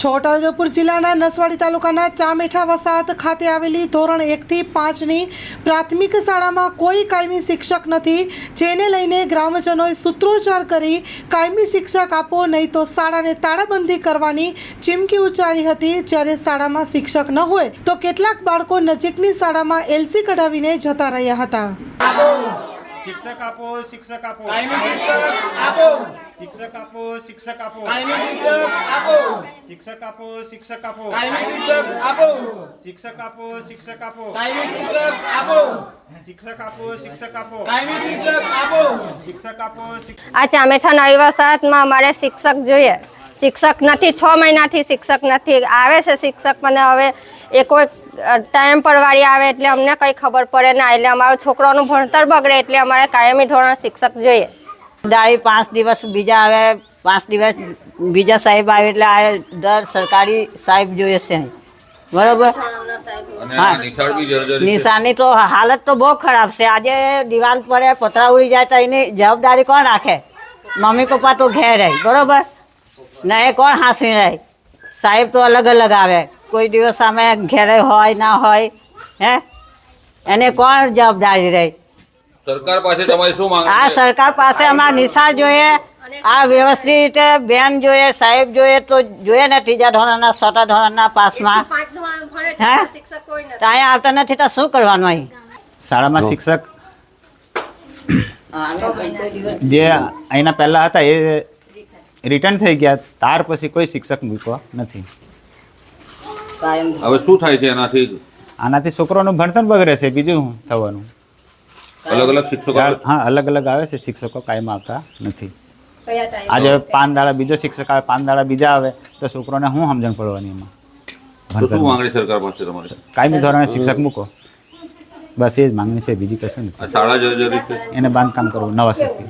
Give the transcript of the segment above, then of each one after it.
છોટાઉદેપુર જિલ્લાના નસવાડી તાલુકાના ચામેઠા વસાહત ખાતે આવેલી ધોરણ એકથી પાંચની પ્રાથમિક શાળામાં કોઈ કાયમી શિક્ષક નથી જેને લઈને ગ્રામજનોએ સૂત્રોચ્ચાર કરી કાયમી શિક્ષક આપો નહીં તો શાળાને તાળાબંધી કરવાની ચીમકી ઉચ્ચારી હતી. જ્યારે શાળામાં શિક્ષક ન હોય તો કેટલાક બાળકો નજીકની શાળામાં એલસી કઢાવીને જતા રહ્યા હતા. શિક્ષક આપો શિક્ષક આપો. કાયમી શિક્ષક આપો. શિક્ષક આપો શિક્ષક આપો. કાયમી શિક્ષક આપો. શિક્ષક આપો શિક્ષક આપો. કાયમી શિક્ષક આપો. શિક્ષક આપો શિક્ષક આપો. કાયમી શિક્ષક આપો. શિક્ષક આપો શિક્ષક આપો. કાયમી શિક્ષક આપો. શિક્ષક આપો આ ચામેઠા નવી વસાહતમાં અમારે શિક્ષક જોઈએ. શિક્ષક નથી છ મહિનાથી શિક્ષક નથી. આવે છે શિક્ષક મને હવે એ કોઈ ટાઈમ પર વાળી આવે એટલે અમને કંઈ ખબર પડે ના. એટલે અમારો છોકરાનું ભણતર બગડે એટલે અમારે કાયમી ધોરણ શિક્ષક જોઈએ. દાઈ પાંચ દિવસ બીજા આવે પાંચ દિવસ બીજા સાહેબ આવે એટલે આ દર સરકારી સાહેબ જોઈએ છે. બરોબર. નિશાની તો હાલત તો બહુ ખરાબ છે. આજે દિવાલ પડે પતરા ઉડી જાય તો એની જવાબદારી કોણ રાખે? મમ્મી પપ્પા તો ઘેર રહે બરોબર? ને એ કોણ હાંસવી રહે? સાહેબ તો અલગ અલગ આવે. કોઈ દિવસ અમે ઘેરે હોય ના હોય હે? એને કોણ જવાબદારી રહે? સરકાર પાસે તમારી શું માંગ આ સરકાર પાસે અમારા નિશા જોઈએ. આ વ્યવસ્થિત રીતે બેન જોઈએ સાહેબ જોઈએ તો જોઈએ ને ત્રીજા ધોરણના ચોથા ધોરણના પાસમાં. હે? તો અહીંયા આવતા નથી તો શું કરવાનું અહીં? શાળામાં શિક્ષક? જે અહીંના પહેલાં હતા એ રિટર્ન થઈ ગયા. ત્યાર પછી કોઈ શિક્ષક મૂકવા નથી. હવે શું થાય છે એનાથી? આનાથી છોકરોનું ભણતર બગડે છે બીજું થવાનું? અલગ અલગ શિક્ષકો હા અલગ અલગ આવે છે શિક્ષકો કાયમ આવતા નથી. આજે પાંચ દાડા બીજો શિક્ષક આવે પાંચ દાડા બીજા આવે તો છોકરોને શું સમજણ પડવાની એમાં? તો શું માંગણી સરકાર પાસે તમારી? કાયમી ધોરણે શિક્ષક મૂકો. બસ એ જ માંગણી છે બીજી કશું નથી. એને બાંધકામ કરવું નવા શક્તિ.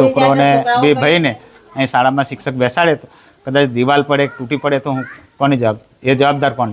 છોકરોને બે ભાઈને અહીં શાળામાં શિક્ષક બેસાડે તો કદાચ દિવાલ પડે તૂટી પડે તો હું કોની જવાબ એ જવાબદાર કોણ?